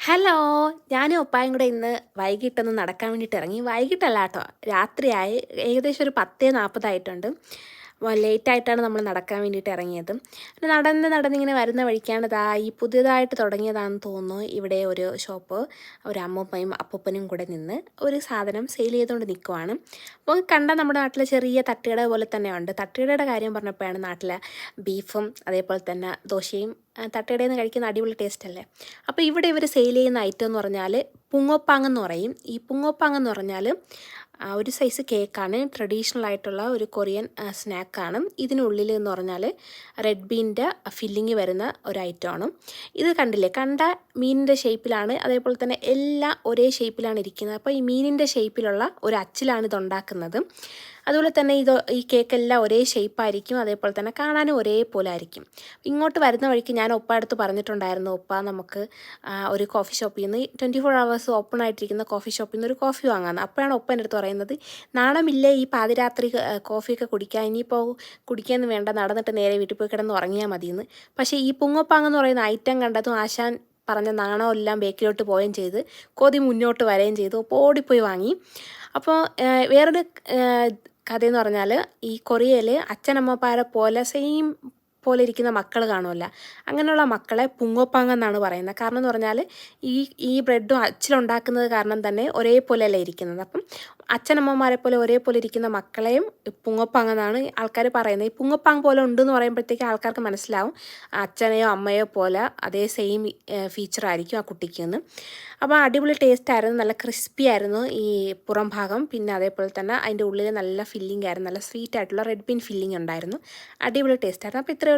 Hello ഞാൻ ഒപ്പായും കൂടെ ഇന്ന് വൈകിട്ടൊന്ന് നടക്കാൻ വേണ്ടിയിട്ട് ഇറങ്ങി. വൈകിട്ടല്ല കേട്ടോ രാത്രിയായി. ഏകദേശം ഒരു പത്തേ നാൽപ്പതായിട്ടുണ്ട്. ലേറ്റായിട്ടാണ് നമ്മൾ നടക്കാൻ വേണ്ടിയിട്ട് ഇറങ്ങിയത്. നടന്ന് നടന്നിങ്ങനെ വരുന്ന വഴിക്കാണ് ഇതാ ഈ പുതിയതായിട്ട് തുടങ്ങിയതാണെന്ന് തോന്നുന്നു ഇവിടെ ഒരു ഷോപ്പ്. ഒരു അമ്മൂപ്പയും അപ്പൂപ്പനും കൂടെ നിന്ന് ഒരു സാധനം സെയിൽ ചെയ്തുകൊണ്ട് നിൽക്കുവാണ് അപ്പോൾ കണ്ട നമ്മുടെ നാട്ടിലെ ചെറിയ തട്ടുകട പോലെ തന്നെ ഉണ്ട്. തട്ടുകടയുടെ കാര്യം പറഞ്ഞപ്പോഴാണ് നാട്ടിലെ ബീഫും അതേപോലെ തന്നെ ദോശയും തട്ടുകടയിൽ നിന്ന് കഴിക്കുന്ന അടിപൊളി ടേസ്റ്റ് അല്ലേ? അപ്പോൾ ഇവിടെ ഇവർ സെയിൽ ചെയ്യുന്ന ഐറ്റം എന്ന് പറഞ്ഞാൽ പുങ്ങോപ്പാങ് എന്ന് പറയും. ഈ പുങ്ങോപ്പാങ് എന്ന് പറഞ്ഞാൽ ഒരു സൈസ് കേക്കാണ് ട്രഡീഷണൽ ആയിട്ടുള്ള ഒരു കൊറിയൻ സ്നാക്കാണ് ഇതിനുള്ളിൽ എന്ന് പറഞ്ഞാൽ റെഡ് ബീന്റെ ഫില്ലിങ് വരുന്ന ഒരു ഐറ്റമാണ് ഇത് കണ്ടില്ലേ? കണ്ട മീനിന്റെ ഷേപ്പിലാണ് അതേപോലെ തന്നെ എല്ലാം ഒരേ ഷേപ്പിലാണ് ഇരിക്കുന്നത്. അപ്പോൾ ഈ മീനിന്റെ ഷേപ്പിലുള്ള ഒരു അച്ചിലാണ് ഇത് ഉണ്ടാക്കുന്നത്. അതുപോലെ തന്നെ ഇത് ഈ കേക്കെല്ലാം ഒരേ ഷേപ്പായിരിക്കും അതേപോലെ തന്നെ കാണാനും ഒരേപോലെ ആയിരിക്കും. ഇങ്ങോട്ട് വരുന്ന വഴിക്ക് ഞാൻ ഒപ്പ അടുത്ത് പറഞ്ഞിട്ടുണ്ടായിരുന്നു ഒപ്പ നമുക്ക് ഒരു കോഫി ഷോപ്പിൽ നിന്ന് ട്വന്റി ഫോർ അവേഴ്സ് ഓപ്പൺ ആയിട്ടിരിക്കുന്ന കോഫി ഷോപ്പിൽ നിന്ന് ഒരു കോഫി വാങ്ങാമെന്ന് അപ്പോഴാണ് ഒപ്പ എന്റെ അടുത്ത് പറയുന്നത് നാണമില്ലേ ഈ പാതിരാത്രി കോഫിയൊക്കെ കുടിക്കാൻ? ഇനിയിപ്പോൾ കുടിക്കാൻ വേണ്ട നടന്നിട്ട് നേരെ വീട്ടിൽ പോയി കിടന്ന് ഉറങ്ങിയാൽ മതിയെന്ന്. പക്ഷേ ഈ പുങ്ങപ്പാങ്ങെന്ന് പറയുന്ന ഐറ്റം കണ്ടതും ആശാൻ പറഞ്ഞ നാണമെല്ലാം ബേക്കിലോട്ട് പോവുകയും ചെയ്ത് കൊതി മുന്നോട്ട് വരികയും ചെയ്തു അപ്പോൾ ഓടിപ്പോയി വാങ്ങി. അപ്പോൾ വേറൊരു കഥയെന്ന് പറഞ്ഞാൽ ഈ കൊറിയയിൽ അച്ഛനമ്മമാരെ പോലെ സെയിം പോലെ ഇരിക്കുന്ന മക്കൾ കാണുമല്ല അങ്ങനെയുള്ള മക്കളെ പുങ്ങോപ്പാങ് എന്നാണ് പറയുന്നത്. കാരണം എന്ന് പറഞ്ഞാൽ ഈ ഈ ബ്രെഡും അച്ചിലുണ്ടാക്കുന്നത് കാരണം തന്നെ ഒരേപോലെയല്ല ഇരിക്കുന്നത്. അപ്പം അച്ഛനമ്മമാരെ പോലെ ഒരേപോലെ ഇരിക്കുന്ന മക്കളെയും പുങ്ങപ്പാങ് എന്നാണ് ആൾക്കാർ പറയുന്നത്. ഈ പുങ്ങപ്പാങ് പോലെ ഉണ്ടെന്ന് പറയുമ്പോഴത്തേക്ക് ആൾക്കാർക്ക് മനസ്സിലാവും അച്ഛനെയോ അമ്മയോ പോലെ അതേ സെയിം ഫീച്ചർ ആയിരിക്കും ആ കുട്ടിക്ക് എന്ന്. അപ്പോൾ അടിപൊളി ടേസ്റ്റ് ആയിരുന്നു. നല്ല ക്രിസ്പി ആയിരുന്നു ഈ പുറം ഭാഗം. പിന്നെ അതേപോലെ തന്നെ അതിന്റെ ഉള്ളിൽ നല്ല ഫില്ലിംഗ് ആയിരുന്നു. നല്ല സ്വീറ്റ് ആയിട്ടുള്ള റെഡ് ബീൻ ഫില്ലിംഗ് ഉണ്ടായിരുന്നു. അടിപൊളി ടേസ്റ്റ് ആയിരുന്നു. അപ്പോൾ ഉള്ളൂ